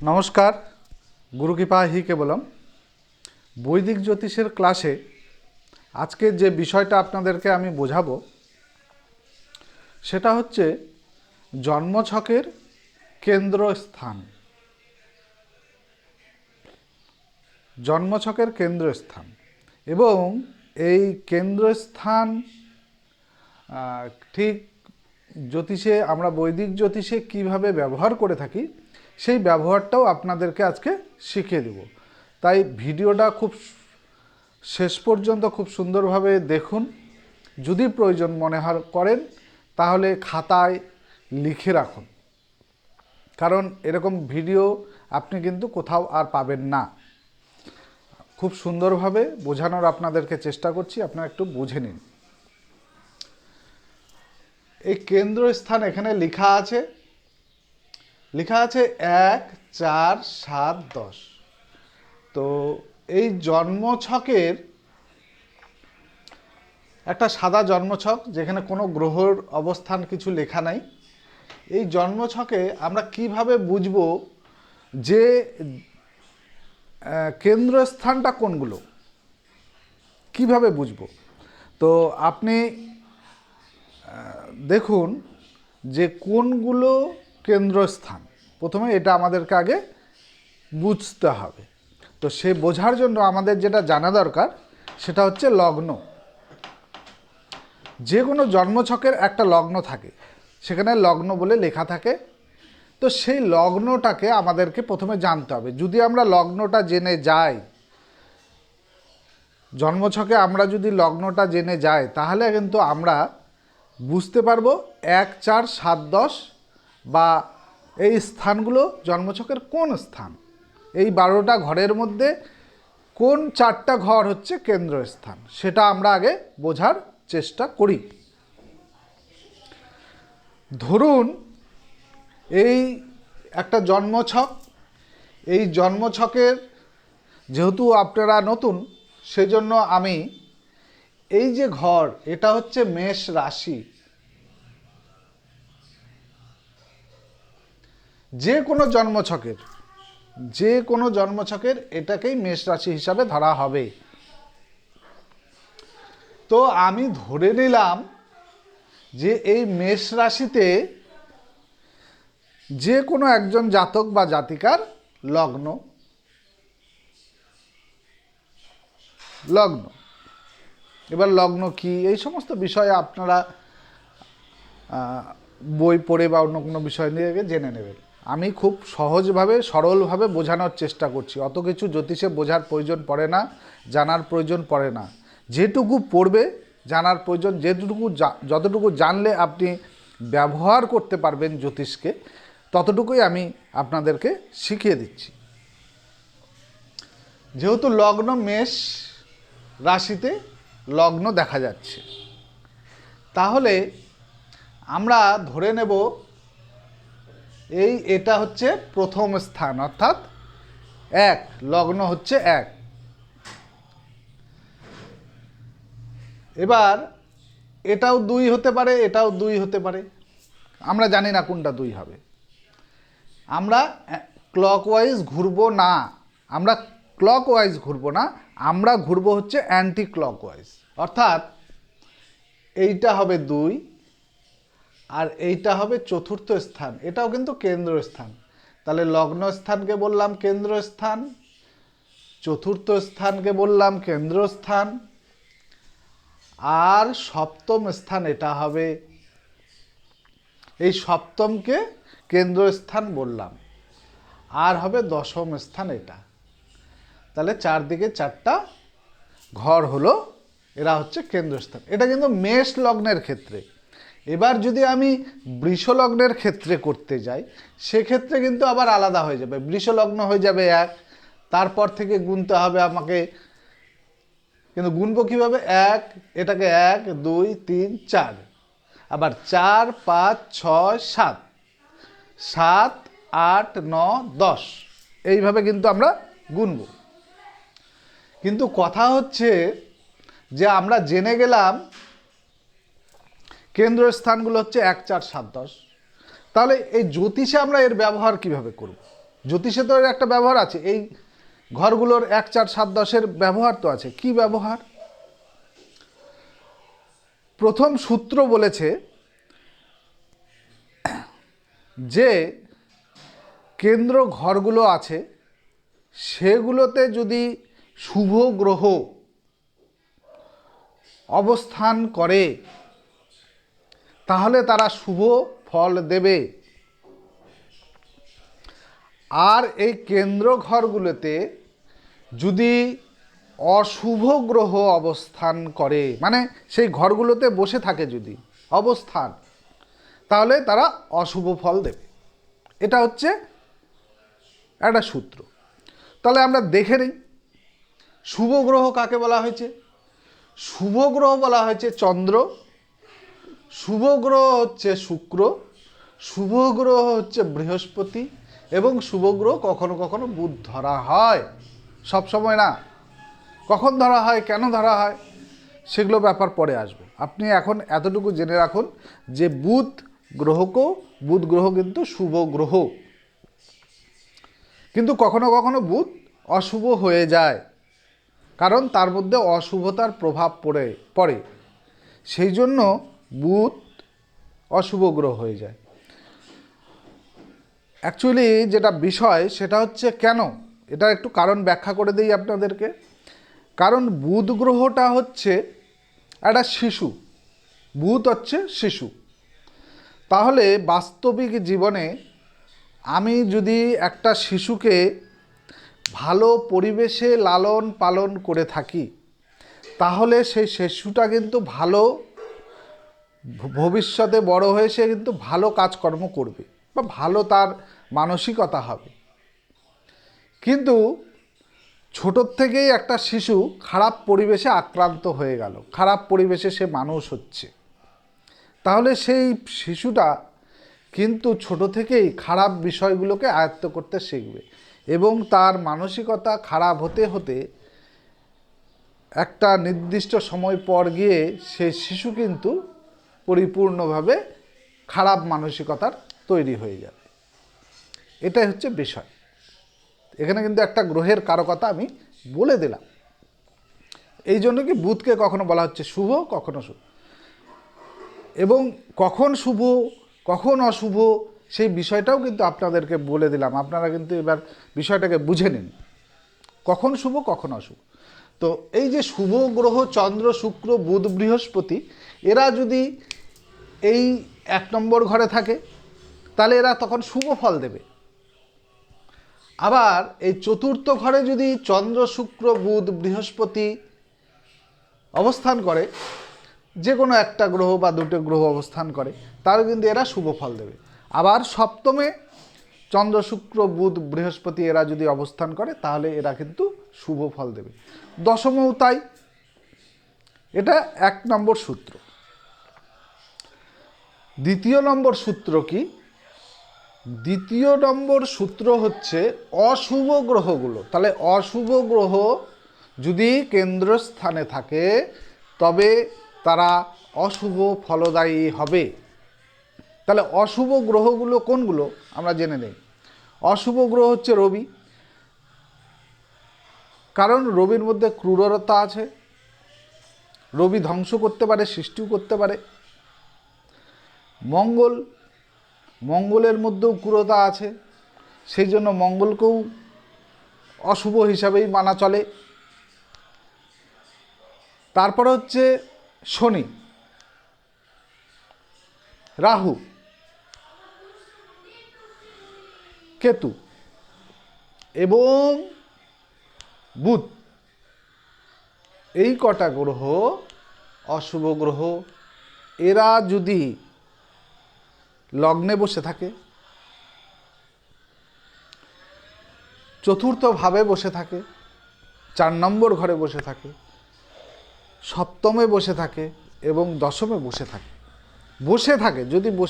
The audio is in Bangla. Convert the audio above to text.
নমস্কার, গুরু কৃপা হি কেবলম। বৈদিক জ্যোতিষের ক্লাসে আজকে যে বিষয়টা আপনাদেরকে আমি বোঝাবো, সেটা হচ্ছে জন্মছকের কেন্দ্রস্থান। জন্মছকের কেন্দ্রস্থান এবং এই কেন্দ্রস্থান ঠিক জ্যোতিষে, আমরা বৈদিক জ্যোতিষে কীভাবে ব্যবহার করে থাকি সেই ব্যবহারটাও আপনাদেরকে আজকে শিখিয়ে দেব। তাই ভিডিওটা খুব শেষ পর্যন্ত খুব সুন্দরভাবে দেখুন। যদি প্রয়োজন মনে করেন, তাহলে খাতায় লিখে রাখুন। কারণ এরকম ভিডিও আপনি কিন্তু কোথাও আর পাবেন না। খুব সুন্দরভাবে বোঝানোর আপনাদেরকে চেষ্টা করছি, আপনারা একটু বুঝে নিন। এই কেন্দ্রস্থান এখানে লেখা আছে লেখা আছে এক, চার, সাত, দশ। তো এই জন্মছকের একটা সাদা জন্মছক, যেখানে কোনো গ্রহর অবস্থান কিছু লেখা নাই। এই জন্মছকে আমরা কীভাবে বুঝব যে কেন্দ্রস্থানটা কোনগুলো? কীভাবে বুঝব? তো আপনি দেখুন যে কোনগুলো কেন্দ্রস্থান। প্রথমে এটা আমাদেরকে আগে বুঝতে হবে। তো সে বোঝার জন্য আমাদের যেটা জানা দরকার, সেটা হচ্ছে লগ্ন। যে কোনো জন্মছকের একটা লগ্ন থাকে, সেখানে লগ্ন বলে লেখা থাকে। তো সেই লগ্নটাকে আমাদেরকে প্রথমে জানতে হবে। যদি আমরা লগ্নটা জেনে যাই, জন্মছকে আমরা যদি লগ্নটা জেনে যাই, তাহলে কিন্তু আমরা বুঝতে পারব এক, চার, সাত, দশ বা এই স্থানগুলো জন্মছকের কোন স্থান? এই বারোটা ঘরের মধ্যে কোন চারটা ঘর হচ্ছে কেন্দ্রস্থান? সেটা আমরা আগে বোঝার চেষ্টা করি। ধরুন, এই একটা জন্মছক, এই জন্মছকের যেহেতু আপনারা নতুন, সেজন্য আমি এই যে ঘর, এটা হচ্ছে মেষ রাশি। যে কোনো জন্মছকের, যে কোনো জন্মছকের এটাকেই মেষ রাশি হিসাবে ধরা হবে। তো আমি ধরে নিলাম যে এই মেষ রাশিতে যে কোনো একজন জাতক বা জাতিকার লগ্ন। লগ্ন। এবার লগ্ন কি? এই সমস্ত বিষয়ে আপনারা বই পড়ে বা অন্য কোনো বিষয় নিয়ে জেনে নেবেন। আমি খুব সহজভাবে, সরলভাবে বোঝানোর চেষ্টা করছি। অত কিছু জ্যোতিষে বোঝার প্রয়োজন পড়ে না, জানার প্রয়োজন পড়ে না। যেটুকু পড়বে, জানার প্রয়োজন, যেটুকু যতটুকু জানলে আপনি ব্যবহার করতে পারবেন জ্যোতিষকে, ততটুকুই আমি আপনাদেরকে শিখিয়ে দিচ্ছি। যেহেতু লগ্ন, মেষ রাশিতে লগ্ন দেখা যাচ্ছে, তাহলে আমরা ধরে নেব এই এটা হচ্ছে প্রথম স্থান, অর্থাৎ এক, লগ্ন হচ্ছে এক। এবার এটাও দুই হতে পারে, এটাও দুই হতে পারে। আমরা জানি না কোনটা দুই হবে। আমরা ক্লকওয়াইজ ঘুরবো না। আমরা ক্লকওয়াইজ ঘুরবো না, আমরা ঘুরবো হচ্ছে অ্যান্টি ক্লকওয়াইজ অর্থাৎ এইটা হবে দুই আর এইটা হবে চতুর্থ স্থান, এটাও কিন্তু কেন্দ্রস্থান তাহলে লগ্ন স্থানকে বললাম কেন্দ্রস্থান চতুর্থ স্থানকে বললাম কেন্দ্রস্থান আর সপ্তম স্থান এটা হবে। এই সপ্তমকে কেন্দ্রস্থান বললাম, আর হবে দশম স্থান এটা। তাহলে চারদিকে চারটা ঘর হলো, এরা হচ্ছে কেন্দ্রস্থান এটা কিন্তু মেষ লগ্নের ক্ষেত্রে। এবার যদি আমি বৃষলগ্নের ক্ষেত্রে করতে যাই, সেক্ষেত্রে কিন্তু আবার আলাদা হয়ে যাবে। বৃষলগ্ন হয়ে যাবে এক, তারপর থেকে গুনতে হবে আমাকে, কিন্তু গুনবো কীভাবে? এক, এটাকে এক, দুই, তিন, চার। আবার চার, পাঁচ, ছয়, সাত। সাত, আট, ন, দশ। এইভাবে কিন্তু আমরা গুনব। কিন্তু কথা হচ্ছে যে আমরা জেনে গেলাম কেন্দ্রস্থানগুলো হচ্ছে এক চার সাত দশ। তাহলে এই জ্যোতিষে আমরা এর ব্যবহার কীভাবে করব? জ্যোতিষে তো এর একটা ব্যবহার আছে। এই ঘরগুলোর এক চার সাত দশের ব্যবহার তো আছে। কি ব্যবহার? প্রথম সূত্র বলেছে যে কেন্দ্র ঘরগুলো আছে, সেগুলোতে যদি শুভ গ্রহ অবস্থান করে তাহলে তারা শুভ ফল দেবে। আর এই কেন্দ্র ঘরগুলোতে যদি অশুভ গ্রহ অবস্থান করে মানে সেই ঘরগুলোতে বসে থাকে যদি অবস্থান, তাহলে তারা অশুভ ফল দেবে। এটা হচ্ছে একটা সূত্র। তাহলে আমরা দেখে নিই, শুভ গ্রহ কাকে বলা হয়েছে? শুভ গ্রহ বলা হয়েছে চন্দ্র। শুভ গ্রহ হচ্ছে শুক্র, শুভ গ্রহ হচ্ছে বৃহস্পতি এবং শুভ গ্রহ কখনো কখনো বুধ ধরা হয়। সব সময় না। কখন ধরা হয়, কেন ধরা হয়, সেগুলো ব্যাপার পরে আসবে। আপনি এখন এতটুকু জেনে রাখুন যে বুধ গ্রহকেও, বুধ গ্রহ কিন্তু শুভ গ্রহ। কিন্তু কখনো কখনো বুধ অশুভ হয়ে যায়। কারণ তার মধ্যে অশুভতার প্রভাব পড়ে পড়ে। সেই জন্য বুধ অশুভ গ্রহ হয়ে যায়। অ্যাকচুয়ালি যেটা বিষয় সেটা হচ্ছে কেন? এটা একটু কারণ ব্যাখ্যা করে দিই আপনাদেরকে। কারণ বুধ গ্রহটা হচ্ছে একটা শিশু। বুধ হচ্ছে শিশু। তাহলে বাস্তবিক জীবনে আমি যদি একটা শিশুকে ভালো পরিবেশে লালন পালন করে থাকি, তাহলে সেই শিশুটা কিন্তু ভালো ভবিষ্যতে বড় হয়ে সে কিন্তু ভালো কাজকর্ম করবে বা ভালো তার মানসিকতা হবে। কিন্তু ছোটোর থেকেই একটা শিশু খারাপ পরিবেশে আক্রান্ত হয়ে গেল, খারাপ পরিবেশে সে মানুষ হচ্ছে। তাহলে সেই শিশুটা কিন্তু ছোট থেকেই খারাপ বিষয়গুলোকে আয়ত্ত করতে শিখবে এবং তার মানসিকতা খারাপ হতে হতে একটা নির্দিষ্ট সময় পর গিয়ে সেই শিশু কিন্তু পরিপূর্ণভাবে খারাপ মানসিকতার তৈরি হয়ে যাবে। এটাই হচ্ছে বিষয়। এখানে কিন্তু একটা গ্রহের কারকতা আমি বলে দিলাম। এই জন্য কি বুধকে কখনো বলা হচ্ছে শুভ, কখনো শুভ। এবং কখন শুভ, কখন অশুভ, সেই বিষয়টাও কিন্তু আপনাদেরকে বলে দিলাম। আপনারা কিন্তু এবার বিষয়টাকে বুঝে নিন। কখন শুভ, কখন অশুভ। তো এই যে শুভ, গ্রহ, চন্দ্র, শুক্র, বুধ, বৃহস্পতি, এরা যদি এই এক নম্বর ঘরে থাকে, তাহলে এরা তখন শুভ ফল দেবে। আবার এই চতুর্থ ঘরে যদি চন্দ্র, শুক্র, বুধ, বৃহস্পতি অবস্থান করে যে কোনো একটা গ্রহ বা দুটো গ্রহ অবস্থান করে তারও কিন্তু এরা শুভ ফল দেবে। আবার সপ্তমে চন্দ্র, শুক্র, বুধ, বৃহস্পতি এরা যদি অবস্থান করে, তাহলে এরা কিন্তু শুভ ফল দেবে। দশমও তাই। এটা এক নম্বর সূত্র। দ্বিতীয় নম্বর সূত্র কি? দ্বিতীয় নম্বর সূত্র হচ্ছে অশুভ গ্রহগুলো। তাহলে অশুভ গ্রহ যদি কেন্দ্রস্থানে থাকে, তবে তারা অশুভ ফলদায়ী হবে। তাহলে অশুভ গ্রহগুলো কোনগুলো? আমরা জেনে নেই। অশুভ গ্রহ হচ্ছে রবি। কারণ রবির মধ্যে ক্রূরতা আছে। রবি ধ্বংস করতে পারে, সৃষ্টিও করতে পারে। মঙ্গল, মঙ্গলের মধ্যেও ক্রুরতা আছে, সেই জন্য মঙ্গলকেও অশুভ হিসাবেই মানা চলে। তারপরে হচ্ছে শনি, রাহু, কেতু এবং বুধ। এই কটা গ্রহ অশুভ গ্রহ। এরা যদি লগ্নে বসে থাকে। চতুর্থভাবে বসে থাকে। চার নম্বর ঘরে বসে থাকে। সপ্তমে বসে থাকে এবং দশমে বসে থাকে। বসে থাকে, যদি বসে